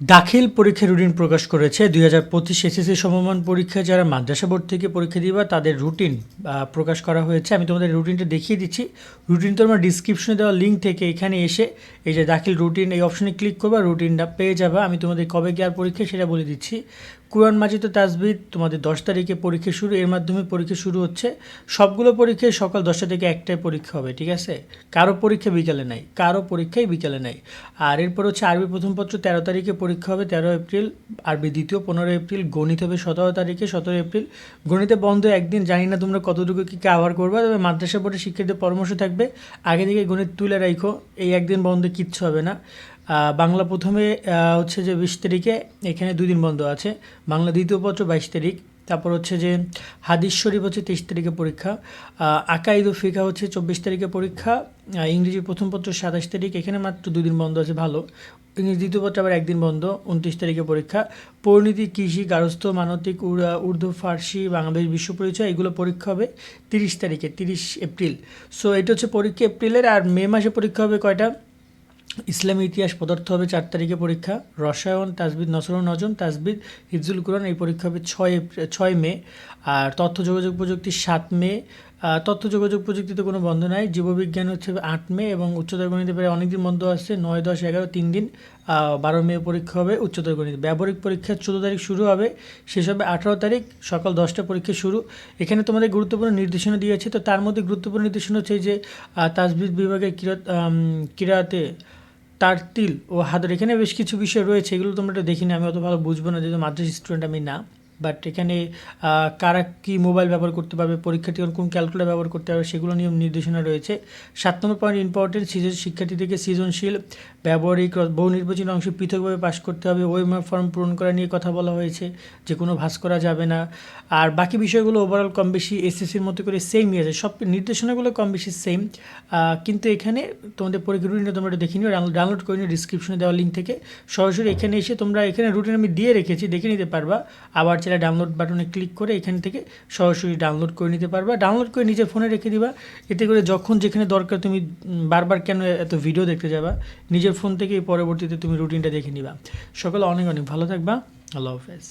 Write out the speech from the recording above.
দাখিল পরীক্ষার রুটিন প্রকাশ করেছে। দুই হাজার পঁচিশ এসএসসি সমমান পরীক্ষা যারা মাদ্রাসা বোর্ড থেকে পরীক্ষা দিবা, তাদের রুটিন প্রকাশ করা হয়েছে। আমি তোমাদের রুটিনটা দেখিয়ে দিচ্ছি। রুটিন তো আমার ডিসক্রিপশনে দেওয়া লিঙ্ক থেকে এখানে এসে এই যে দাখিল রুটিন এই অপশনে ক্লিক করবা রুটিনটা পেয়ে যাবা। আমি তোমাদের কবে কি আর পরীক্ষা, সেটা বলে দিচ্ছি। কুরআন মাজিদ ও তাজবিদ তোমাদের দশ তারিখে পরীক্ষা শুরু, এর মাধ্যমে পরীক্ষা শুরু হচ্ছে। সবগুলো পরীক্ষায় সকাল দশটা থেকে একটাই পরীক্ষা হবে, ঠিক আছে? কারও পরীক্ষা বিকালে নাই, কারও পরীক্ষাই বিকালে নাই। আর এরপর হচ্ছে আরবি প্রথম পত্র তেরো তারিখে পরীক্ষা হবে, তেরো এপ্রিল। আরবি দ্বিতীয় পনেরো এপ্রিল, গণিত হবে সতেরো তারিখে, সতেরো এপ্রিল। গণিতে বন্ধ একদিন, জানি না তোমরা কতটুকু কী কাভার করবে, তবে মাদ্রাসা বোর্ডের শিক্ষার্থীদের পরামর্শ থাকবে। আগে থেকে গণিত তুলে রাখো এই একদিন বন্ধ কিচ্ছু হবে না। বাংলা প্রথমে হচ্ছে যে বিশ তারিখে, এখানে দুদিন বন্ধ আছে। বাংলা দ্বিতীয় পত্র বাইশ তারিখ। তারপর হচ্ছে যে হাদিস শরীফ হচ্ছে তেইশ তারিখে পরীক্ষা। আকাইদ ফিকা হচ্ছে চব্বিশ তারিখে পরীক্ষা। ইংরেজি প্রথম পত্র সাতাশ তারিখ। এখানে মাত্র দুই দিন বন্ধ আছে, ভালো। ইংরেজি দ্বিতীয় পত্র আবার একদিন বন্ধ, উনত্রিশ তারিখে পরীক্ষা। পরিণতি কৃষি, গারস্থ মানতিক উর্দু, ফার্সি, বাংলাদেশ বিশ্ব পরিচয়, এগুলো পরীক্ষা হবে তিরিশ তারিখে, তিরিশ এপ্রিল। সো এটা হচ্ছে পরীক্ষা এপ্রিলের আর মে মাসে পরীক্ষা হবে কয়টা? ইসলামী ইতিহাস পদার্থ হবে চার তারিখে পরীক্ষা। রসায়ন তাজবিদ নসরুল নজম তাজবিদ হিফজুল কোরআন এই পরীক্ষা হবে ছয় ছয় মে। আর তথ্য যোগাযোগ প্রযুক্তি সাত মে। তথ্য যোগাযোগ প্রযুক্তিতে কোনো বন্ধ নাই। জীববিজ্ঞান হচ্ছে আট মে এবং উচ্চতর গণিতে প্রায় অনেকদিন বন্ধ আছে। নয় দশ এগারো তিন দিন বারো মে পরীক্ষা হবে উচ্চতর গণিত। ব্যবহারিক পরীক্ষা চোদ্দ তারিখ শুরু হবে। শেষ হবে আঠারো তারিখ সকাল দশটা পরীক্ষা শুরু। এখানে তোমাদের গুরুত্বপূর্ণ নির্দেশনা দিয়েছে। তো তার মধ্যে গুরুত্বপূর্ণ নির্দেশনা হচ্ছে যে তাজবিদ বিভাগের আম, কিরাতে তারতিল ও হাতের, এখানে বেশ কিছু বিষয় রয়েছে, এগুলো তোমরা একটু দেখিনি আমি অত ভালো বুঝব না, যেহেতু মাদ্রাসা স্টুডেন্ট আমি না। বাট এখানে কারা কি মোবাইল ব্যবহার করতে পারবে পরীক্ষার্থী কোন ক্যালকুলেটর ব্যবহার করতে পারবে, সেগুলো নিয়ম নির্দেশনা রয়েছে। সাত নম্বর পয়েন্ট ইম্পর্টেন্ট শিক্ষার্থীদেরকে সৃজনশীল, ব্যবহারিক, বহু নির্বাচনী অংশ পৃথকভাবে পাশ করতে হবে ওয়েমার ফর্ম পূরণ করা নিয়ে কথা বলা হয়েছে, যে কোনো ভাস করা যাবে না। আর বাকি বিষয়গুলো ওভারঅল কম বেশি এসএসসির মতো করে সেমই আছে, সব নির্দেশনাগুলো কম বেশি সেম কিন্তু এখানে তোমাদের পরীক্ষা রুটিনটা তোমরা একটু দেখে নিও ডাউনলোড করে নিও ডিসক্রিপশনে দেওয়া লিঙ্ক থেকে। সরাসরি এখানে এসে তোমরা এখানে রুটিন আমি দিয়ে রেখেছি, দেখে নিতে পারবা। আবার চাইলে ডাউনলোড বাটনে ক্লিক করে এখান থেকে সরাসরি ডাউনলোড করে নিতে পারবা। ডাউনলোড করে নিজের ফোনে রেখে দিবা। এতে করে যখন যেখানে দরকার তুমি বারবার কেন এত ভিডিও দেখতে যাবা, নিজের ফোন থেকে পরবর্তীতে তুমি রুটিনটা দেখে নিবা। সকলে অনেক অনেক ভালো থাকবা। আল্লাহ হাফেজ।